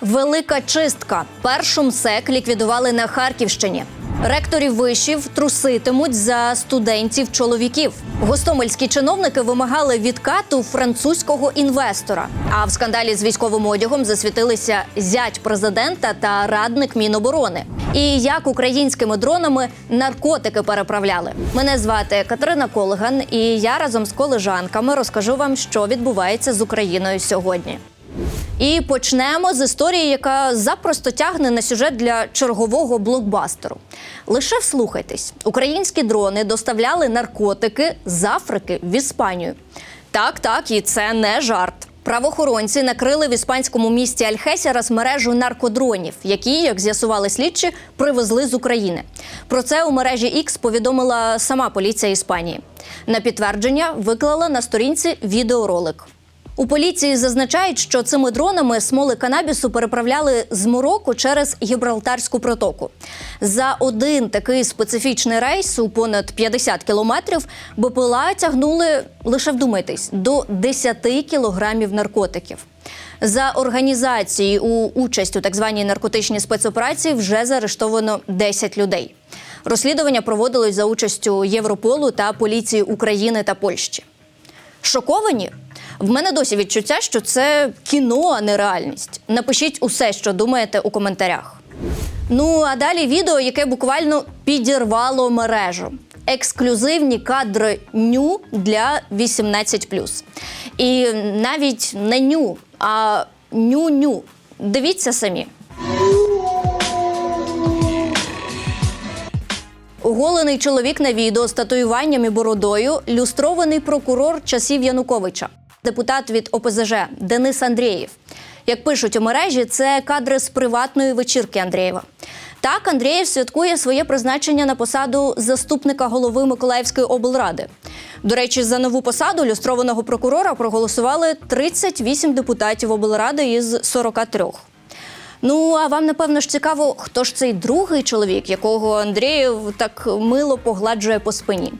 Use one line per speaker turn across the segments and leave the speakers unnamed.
Велика чистка. Першу МСЕК ліквідували на Харківщині. Ректорів вишів труситимуть за студентів-чоловіків. Гостомельські чиновники вимагали відкату французького інвестора. А в скандалі з військовим одягом засвітилися зять президента та радник Міноборони. І як українськими дронами наркотики переправляли. Мене звати Катерина Колган, і я разом з колежанками розкажу вам, що відбувається з Україною сьогодні. І почнемо з історії, яка запросто тягне на сюжет для чергового блокбастеру. Лише вслухайтесь: українські дрони доставляли наркотики з Африки в Іспанію. Так, так, і це не жарт. Правоохоронці накрили в іспанському місті Альхесірас мережу наркодронів, які, як з'ясували слідчі, привезли з України. Про це у мережі X повідомила сама поліція Іспанії. На підтвердження виклала на сторінці відеоролик. У поліції зазначають, що цими дронами смоли канабісу переправляли з Мороку через Гібралтарську протоку. За один такий специфічний рейс у понад 50 кілометрів БПЛА тягнули лише вдумайтесь до 10 кілограмів наркотиків. За організації у участь у так званій наркотичній спецоперації вже заарештовано 10 людей. Розслідування проводилось за участю Європолу та поліції України та Польщі. Шоковані? В мене досі відчуття, що це кіно, а не реальність. Напишіть усе, що думаєте у коментарях. Ну а далі відео, яке буквально підірвало мережу. Ексклюзивні кадри ню для 18+. І навіть не ню, а ню-ню. Дивіться самі. Оголений чоловік на відео з татуюванням і бородою люстрований прокурор часів Януковича, депутат від ОПЗЖ Денис Андрієв. Як пишуть у мережі, це кадри з приватної вечірки Андрієва. Так, Андрієв святкує своє призначення на посаду заступника голови Миколаївської облради. До речі, за нову посаду люстрованого прокурора проголосували 38 депутатів облради із 43. Ну а вам напевно ж цікаво, хто ж цей другий чоловік, якого Андрієв так мило погладжує по спині.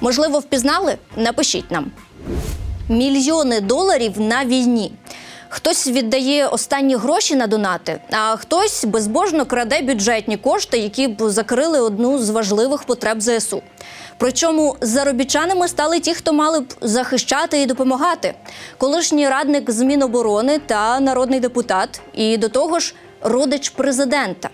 Можливо, впізнали? Напишіть нам. Мільйони доларів на війні. Хтось віддає останні гроші на донати, а хтось безбожно краде бюджетні кошти, які б закрили одну з важливих потреб ЗСУ. Причому заробітчанами стали ті, хто мали б захищати і допомагати. Колишній радник з Міноборони та народний депутат, і до того ж родич президента.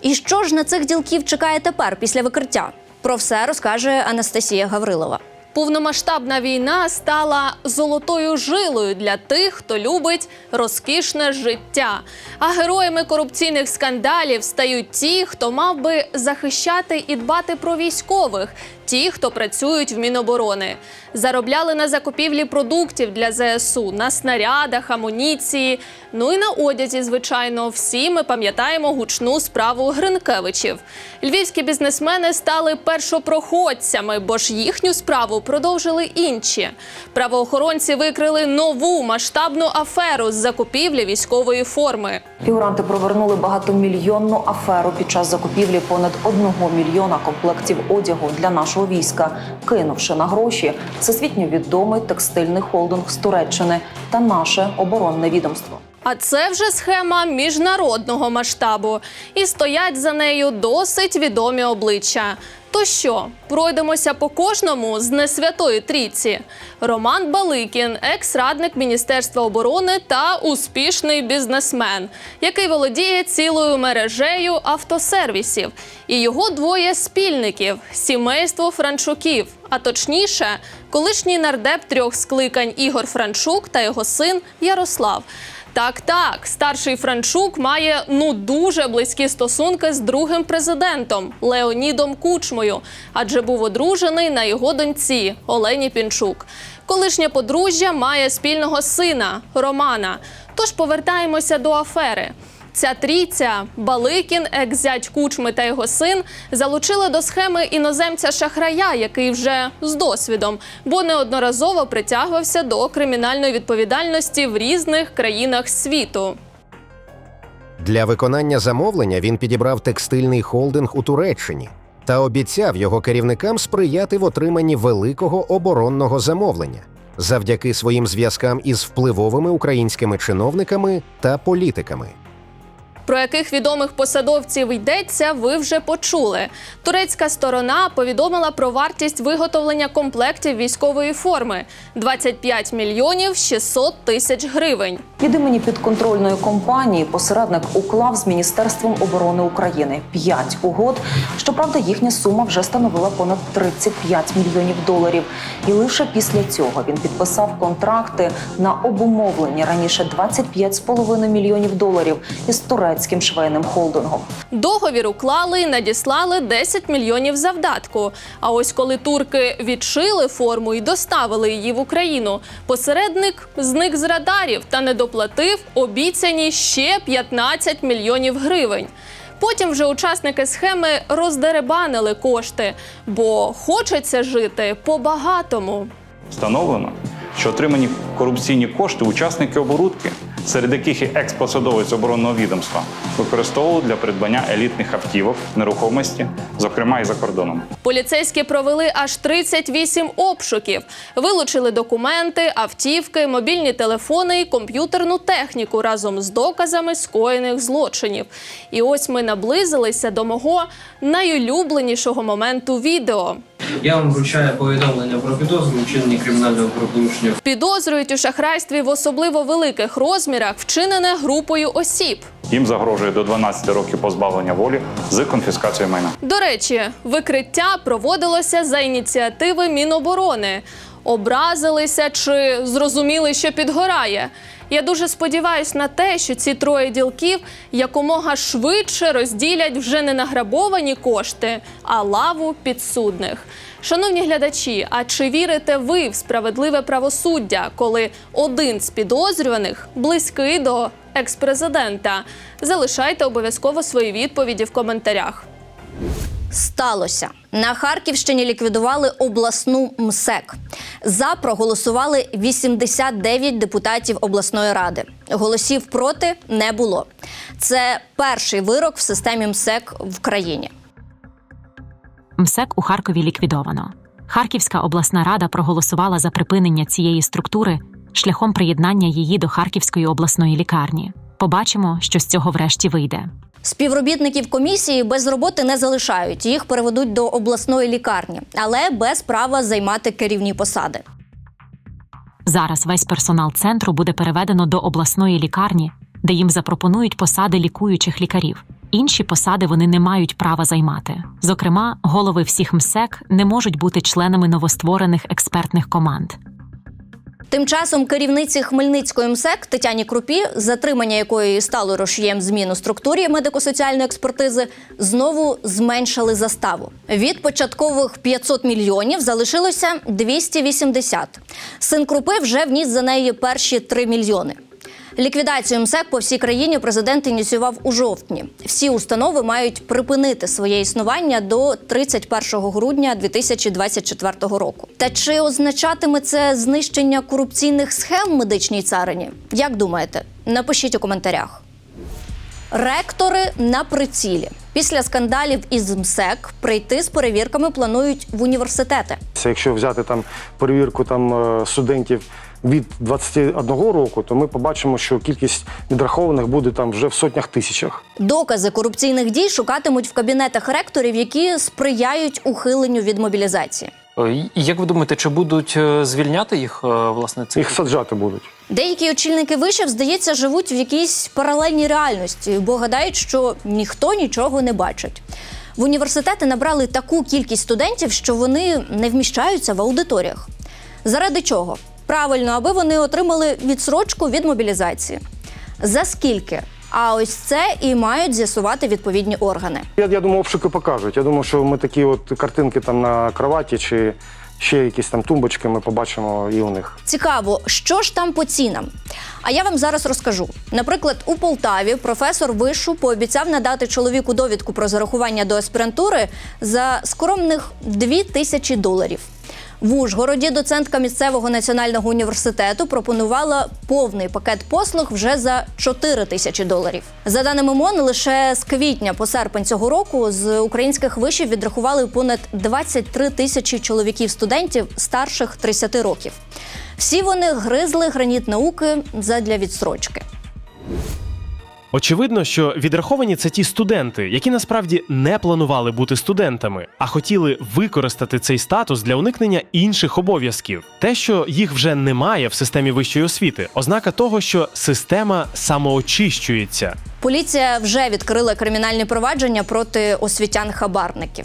І що ж на цих ділків чекає тепер після викриття? Про все розкаже Анастасія Гаврилова.
Повномасштабна війна стала золотою жилою для тих, хто любить розкішне життя. А героями корупційних скандалів стають ті, хто мав би захищати і дбати про військових, ті, хто працюють в Міноборони, заробляли на закупівлі продуктів для ЗСУ, на снарядах, амуніції. Ну і на одязі, звичайно, всі ми пам'ятаємо гучну справу Гринкевичів. Львівські бізнесмени стали першопроходцями, бо ж їхню справу продовжили інші. Правоохоронці викрили нову масштабну аферу з закупівлі військової форми.
Фігуранти провернули багатомільйонну аферу під час закупівлі понад одного мільйона комплектів одягу для нашого війська, кинувши на гроші всесвітньо відомий текстильний холдинг з Туреччини та наше оборонне відомство.
А це вже схема міжнародного масштабу, і стоять за нею досить відомі обличчя. То що, пройдемося по кожному з несвятої трійці. Роман Баликін, екс-радник Міністерства оборони та успішний бізнесмен, який володіє цілою мережею автосервісів, і його двоє спільників сімейство Франчуків. А точніше, колишній нардеп трьох скликань Ігор Франчук та його син Ярослав. Так, так, старший Франчук має ну дуже близькі стосунки з другим президентом Леонідом Кучмою, адже був одружений на його доньці Олені Пінчук. Колишнє подружжя має спільного сина Романа. Тож повертаємося до афери. Ця трійця Баликін, екс-зять Кучми та його син залучили до схеми іноземця шахрая, який вже з досвідом, бо неодноразово притягувався до кримінальної відповідальності в різних країнах світу.
Для виконання замовлення він підібрав текстильний холдинг у Туреччині та обіцяв його керівникам сприяти в отриманні великого оборонного замовлення завдяки своїм зв'язкам із впливовими українськими чиновниками та політиками.
Про яких відомих посадовців йдеться, ви вже почули. Турецька сторона повідомила про вартість виготовлення комплектів військової форми 25 мільйонів 600 тисяч гривень.
Від імені підконтрольної компанії посередник уклав з Міністерством оборони України п'ять угод. Щоправда, їхня сума вже становила понад 35 мільйонів доларів. І лише після цього він підписав контракти на обумовлені раніше 25,5 мільйонів доларів із турецьким швейним холдингом.
Договір уклали і надіслали 10 мільйонів завдатку. А ось коли турки відшили форму і доставили її в Україну, посередник зник з радарів та не доплатив обіцяні ще 15 мільйонів гривень. Потім вже учасники схеми роздеребанили кошти, бо хочеться жити по-багатому.
Встановлено, що отримані корупційні кошти учасники оборудки, серед яких і екс-посадовець оборонного відомства, використовували для придбання елітних автівок, нерухомості, зокрема і за кордоном.
Поліцейські провели аж 38 обшуків, вилучили документи, автівки, мобільні телефони і комп'ютерну техніку разом з доказами скоєних злочинів. І ось ми наблизилися до мого найулюбленішого моменту відео.
Я вам вручаю повідомлення про підозру у кримінального правопорушення
Підозрюють у шахрайстві в особливо великих розмірах, вчинене групою осіб.
Їм загрожує до 12 років позбавлення волі з конфіскацією майна.
До речі, викриття проводилося за ініціативи Міноборони. Образилися чи зрозуміли, що підгорає. Я дуже сподіваюся на те, що ці троє ділків якомога швидше розділять вже не награбовані кошти, а лаву підсудних. Шановні глядачі, а чи вірите ви в справедливе правосуддя, коли один з підозрюваних близький до експрезидента? Залишайте обов'язково свої відповіді в коментарях.
Сталося на Харківщині. Ліквідували обласну МСЕК. За проголосували 89 депутатів обласної ради. Голосів проти не було. Це перший вирок в системі МСЕК в країні.
МСЕК у Харкові ліквідовано. Харківська обласна рада проголосувала за припинення цієї структури шляхом приєднання її до Харківської обласної лікарні. Побачимо, що з цього врешті вийде.
Співробітників комісії без роботи не залишають. Їх переведуть до обласної лікарні, але без права займати керівні посади.
Зараз весь персонал центру буде переведено до обласної лікарні, де їм запропонують посади лікуючих лікарів. Інші посади вони не мають права займати. Зокрема, голови всіх МСЕК не можуть бути членами новостворених експертних команд.
Тим часом керівниці Хмельницької МСЕК Тетяні Крупі, затримання якої стало рушієм змін у структурі медико-соціальної експертизи, знову зменшили заставу. Від початкових 500 мільйонів залишилося 280. Син Крупи вже вніс за неї перші 3 мільйони. Ліквідацію МСЕК по всій країні президент ініціював у жовтні. Всі установи мають припинити своє існування до 31 грудня 2024 року. Та чи означатиме це знищення корупційних схем медичній царині? Як думаєте? Напишіть у коментарях. Ректори на прицілі після скандалів із МСЕК прийти з перевірками планують в університети.
Це Якщо взяти там перевірку там е, студентів від 21 року, то ми побачимо, що кількість відрахованих буде там вже в сотнях тисячах.
Докази корупційних дій шукатимуть в кабінетах ректорів, які сприяють ухиленню від мобілізації.
Е, Як ви думаєте, чи будуть е, звільняти їх е, власне цих?
Їх саджати будуть.
Деякі очільники вишів, здається, живуть в якійсь паралельній реальності, бо гадають, що ніхто нічого не бачить. В університети набрали таку кількість студентів, що вони не вміщаються в аудиторіях. Заради чого? Правильно, аби вони отримали відсрочку від мобілізації. За скільки? А ось це і мають з'ясувати відповідні органи.
Я, я думаю, обшуки покажуть. Я думаю, що ми такі от картинки там на кроваті чи ще якісь там тумбочки ми побачимо і у них.
Цікаво, що ж там по цінам? А я вам зараз розкажу. Наприклад, у Полтаві професор вишу пообіцяв надати чоловіку довідку про зарахування до аспірантури за скромних 2 тисячі доларів. В Ужгороді доцентка місцевого національного університету пропонувала повний пакет послуг вже за 4 тисячі доларів. За даними МОН, лише з квітня по серпень цього року з українських вишів відрахували понад 23 тисячі чоловіків-студентів старших 30 років. Всі вони гризли граніт науки задля відстрочки.
Очевидно, що відраховані це ті студенти, які насправді не планували бути студентами, а хотіли використати цей статус для уникнення інших обов'язків. Те, що їх вже немає в системі вищої освіти, ознака того, що система самоочищується.
Поліція вже відкрила кримінальні провадження проти освітян-хабарників.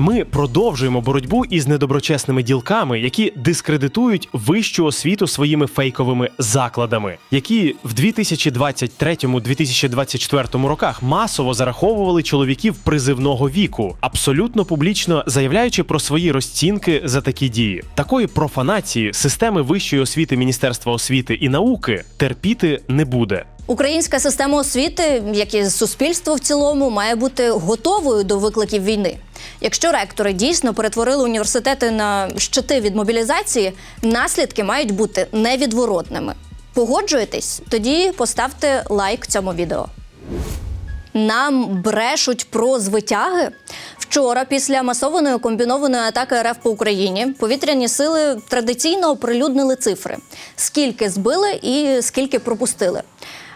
Ми продовжуємо боротьбу із недоброчесними ділками, які дискредитують вищу освіту своїми фейковими закладами, які в 2023-2024 роках масово зараховували чоловіків призивного віку, абсолютно публічно заявляючи про свої розцінки за такі дії. Такої профанації системи вищої освіти Міністерства освіти і науки терпіти не буде.
Українська система освіти, як і суспільство в цілому, має бути готовою до викликів війни. Якщо ректори дійсно перетворили університети на щити від мобілізації, наслідки мають бути невідворотними. Погоджуєтесь? Тоді поставте лайк цьому відео. Нам брешуть про звитяги. Вчора, після масованої комбінованої атаки РФ по Україні, повітряні сили традиційно оприлюднили цифри: скільки збили і скільки пропустили.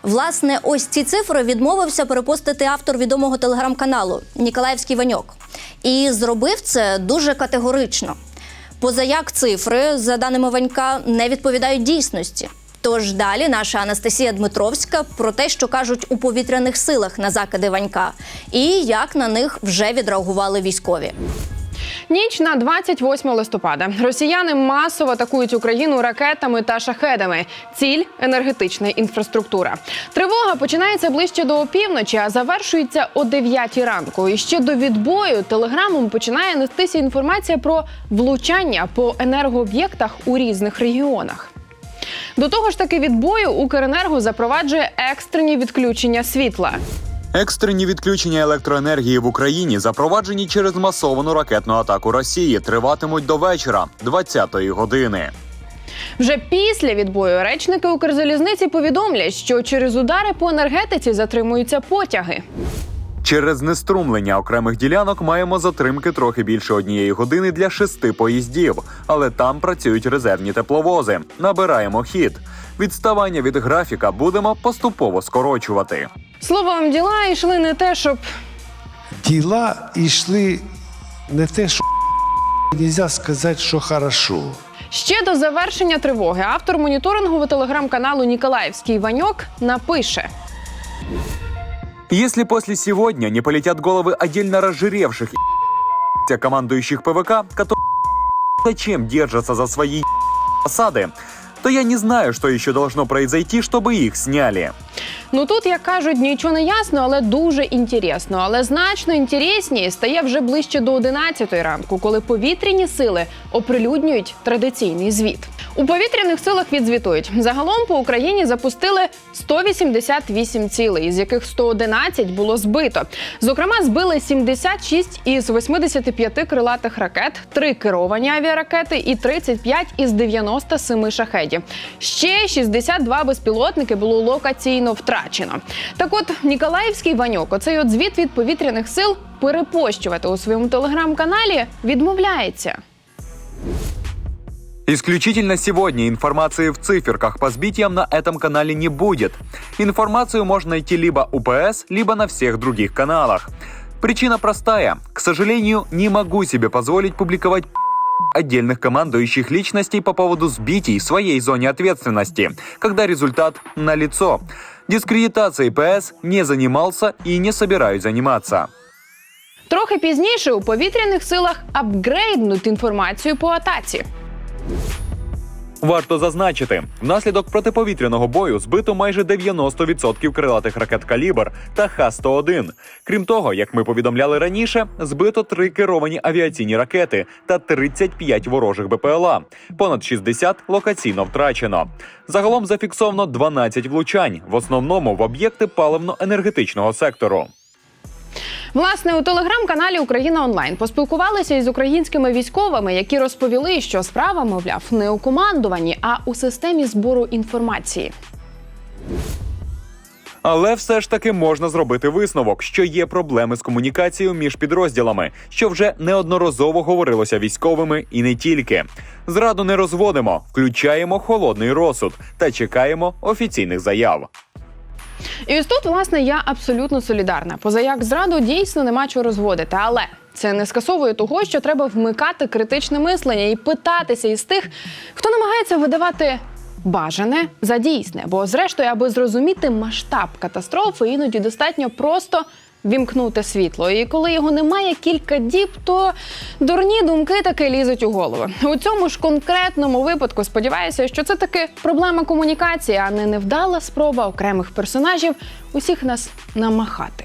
Власне, ось ці цифри відмовився перепостити автор відомого телеграм-каналу Ніколаївський Ваньок. І зробив це дуже категорично. Позаяк цифри, за даними Ванька, не відповідають дійсності. Тож далі наша Анастасія Дмитровська про те, що кажуть у повітряних силах на закиди Ванька, і як на них вже відреагували військові.
Ніч на 28 листопада росіяни масово атакують Україну ракетами та шахедами. Ціль енергетична інфраструктура. Тривога починається ближче до опівночі, а завершується о 9 ранку. І ще до відбою телеграмом починає нестися інформація про влучання по енергооб'єктах у різних регіонах. До того ж таки відбою Укренерго запроваджує екстрені відключення світла.
Екстрені відключення електроенергії в Україні запроваджені через масовану ракетну атаку Росії. Триватимуть до вечора, 20-ї години.
Вже після відбою речники Укрзалізниці повідомлять, що через удари по енергетиці затримуються потяги.
Через знеструмлення окремих ділянок маємо затримки трохи більше однієї години для шести поїздів, але там працюють резервні тепловози. Набираємо хід. Відставання від графіка будемо поступово скорочувати.
Словом, діла йшли не те, щоб
Діла йшли не те, що нельзя сказати, що хорошо.
ще до завершення тривоги автор моніторингового телеграм-каналу Ніколаївський Ваньок напише.
Если после сегодня не полетят головы отдельно разжиревших и командующих ПВК, которые зачем держатся за свои осады, то я не знаю, что еще должно произойти, чтобы их сняли.
Ну тут, як кажуть, нічого не ясно, але дуже інтересно. Але значно інтересніше стає вже ближче до 11 ранку, коли повітряні сили оприлюднюють традиційний звіт. У повітряних силах відзвітують загалом по Україні запустили 188 цілей, з яких 111 було збито. Зокрема, збили 76 із 85 крилатих ракет, 3 керовані авіаракети і 35 із 97 шахедів. Ще 62 безпілотники було локаційно втрачено. Так от Ніколаївський Ваньок, оцей от звіт від повітряних сил перепощувати у своєму телеграм-каналі відмовляється.
Исключительно сегодня информации в циферках по сбитиям на этом канале не будет. Информацию можно найти либо у ПС, либо на всех других каналах. Причина простая. К сожалению, не могу себе позволить публиковать отдельных командующих личностей по поводу сбитий в своей зоне ответственности, когда результат налицо. Дискредитацией ПС не занимался и не собираюсь заниматься.
Трохи пізніше у повітряних силах апгрейднуть інформацію по атаці.
Варто зазначити, внаслідок протиповітряного бою збито майже 90% крилатих ракет «Калібр» та Х-101. Крім того, як ми повідомляли раніше, збито три керовані авіаційні ракети та 35 ворожих БПЛА. Понад 60 локаційно втрачено. Загалом зафіксовано 12 влучань, в основному в об'єкти паливно-енергетичного сектору.
Власне, у телеграм-каналі Україна онлайн поспілкувалися із українськими військовими, які розповіли, що справа, мовляв, не у командуванні, а у системі збору інформації.
Але все ж таки можна зробити висновок, що є проблеми з комунікацією між підрозділами, що вже неодноразово говорилося військовими і не тільки. Зраду не розводимо, включаємо холодний розсуд та чекаємо офіційних заяв.
І ось тут, власне, я абсолютно солідарна. Поза як зраду дійсно нема чого розводити, але. Це не скасовує того, що треба вмикати критичне мислення і питатися із тих, хто намагається видавати бажане за дійсне. Бо, зрештою, аби зрозуміти масштаб катастрофи, іноді достатньо просто вімкнути світло. І коли його немає кілька діб, то дурні думки таки лізуть у голову. У цьому ж конкретному випадку сподіваюся, що це таки проблема комунікації, а не невдала спроба окремих персонажів усіх нас намахати.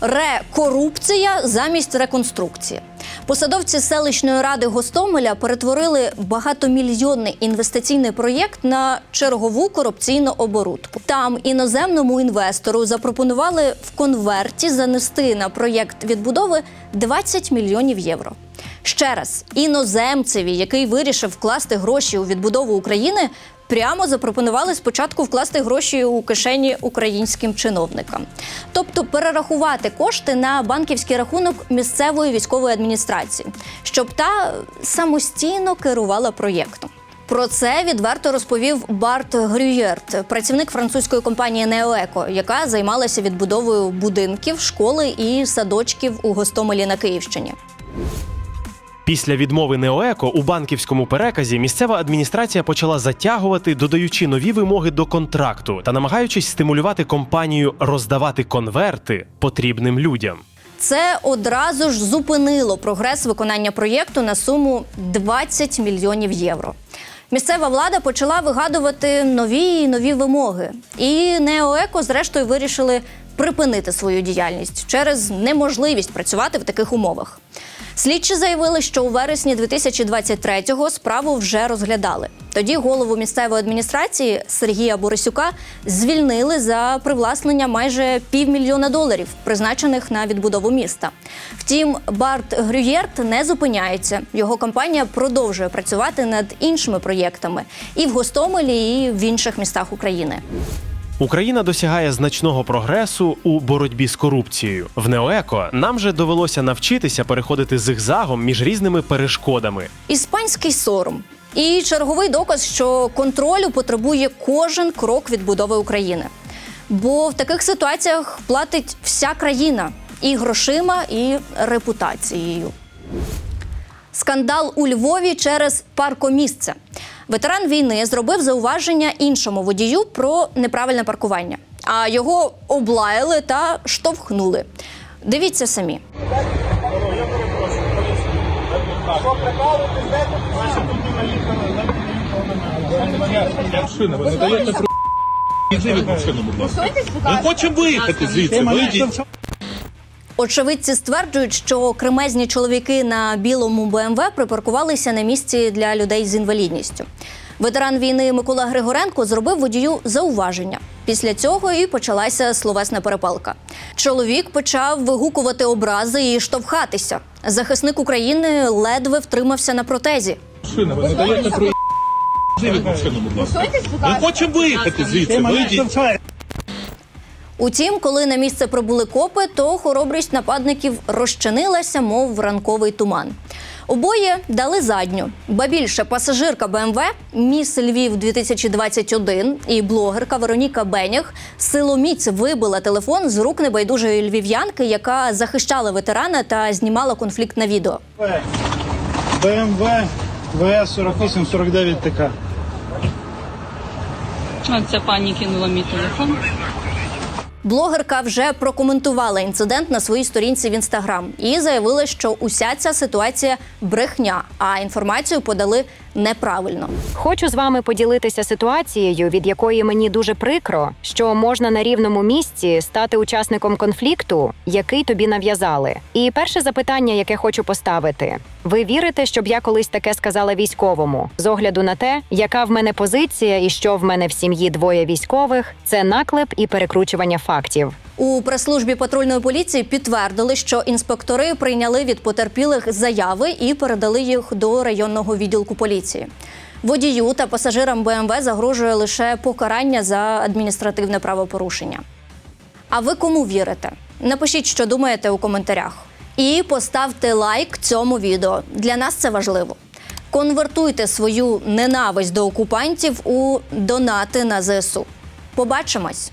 Рекорупція замість реконструкції. Посадовці селищної ради Гостомеля перетворили багатомільйонний інвестиційний проєкт на чергову корупційну оборудку. Там іноземному інвестору запропонували в конверті занести на проєкт відбудови 20 мільйонів євро. Ще раз, іноземцеві, який вирішив вкласти гроші у відбудову України, прямо запропонували спочатку вкласти гроші у кишені українським чиновникам, тобто перерахувати кошти на банківський рахунок місцевої військової адміністрації, щоб та самостійно керувала проєктом. Про це відверто розповів Барт Грюєрт, працівник французької компанії Неоеко, яка займалася відбудовою будинків, школи і садочків у Гостомелі на Київщині.
Після відмови Неоеко у банківському переказі місцева адміністрація почала затягувати, додаючи нові вимоги до контракту та намагаючись стимулювати компанію роздавати конверти потрібним людям.
Це одразу ж зупинило прогрес виконання проєкту на суму 20 мільйонів євро. Місцева влада почала вигадувати нові і нові вимоги. І Неоеко, зрештою, вирішили припинити свою діяльність через неможливість працювати в таких умовах. Слідчі заявили, що у вересні 2023-го справу вже розглядали. Тоді голову місцевої адміністрації Сергія Борисюка звільнили за привласнення майже півмільйона доларів, призначених на відбудову міста. Втім, Барт Грюєрт не зупиняється. Його компанія продовжує працювати над іншими проєктами і в Гостомелі, і в інших містах України.
Україна досягає значного прогресу у боротьбі з корупцією. В Неоеко нам же довелося навчитися переходити зигзагом між різними перешкодами.
Іспанський сором. І черговий доказ, що контролю потребує кожен крок відбудови України. Бо в таких ситуаціях платить вся країна і грошима, і репутацією. Скандал у Львові через паркомісце. Ветеран війни зробив зауваження іншому водію про неправильне паркування, а його облаяли та штовхнули. Дивіться самі.
Машина, ви не даєте про. Ми хочемо виїхати звідси. Вийдіть.
Очевидці стверджують, що кремезні чоловіки на білому БМВ припаркувалися на місці для людей з інвалідністю. Ветеран війни Микола Григоренко зробив водію зауваження. Після цього і почалася словесна перепалка. Чоловік почав вигукувати образи і штовхатися. Захисник України ледве втримався на протезі.
Машина, ви не даєте про машину, будь ласка. Ми хочемо виїхати звідси. Вийдіть.
Утім, коли на місце прибули копи, то хоробрість нападників розчинилася, мов ранковий туман. Обоє дали задню. Ба більше пасажирка БМВ, міс Львів 2021 і блогерка Вероніка Беняг силоміць вибила телефон з рук небайдужої львів'янки, яка захищала ветерана та знімала конфлікт на відео.
БМВ ВС 4849 ТК.
Ця пані кинула мій телефон.
Блогерка вже прокоментувала інцидент на своїй сторінці в інстаграм і заявила, що уся ця ситуація брехня, а інформацію подали неправильно.
Хочу з вами поділитися ситуацією, від якої мені дуже прикро, що можна на рівному місці стати учасником конфлікту, який тобі нав'язали. І перше запитання, яке хочу поставити: ви вірите, щоб я колись таке сказала військовому? З огляду на те, яка в мене позиція і що в мене в сім'ї двоє військових, це наклеп і перекручування фактів.
У прес-службі патрульної поліції підтвердили, що інспектори прийняли від потерпілих заяви і передали їх до районного відділку поліції. Водію та пасажирам БМВ загрожує лише покарання за адміністративне правопорушення. А ви кому вірите? Напишіть, що думаєте у коментарях. І поставте лайк цьому відео. Для нас це важливо. Конвертуйте свою ненависть до окупантів у донати на ЗСУ. Побачимось!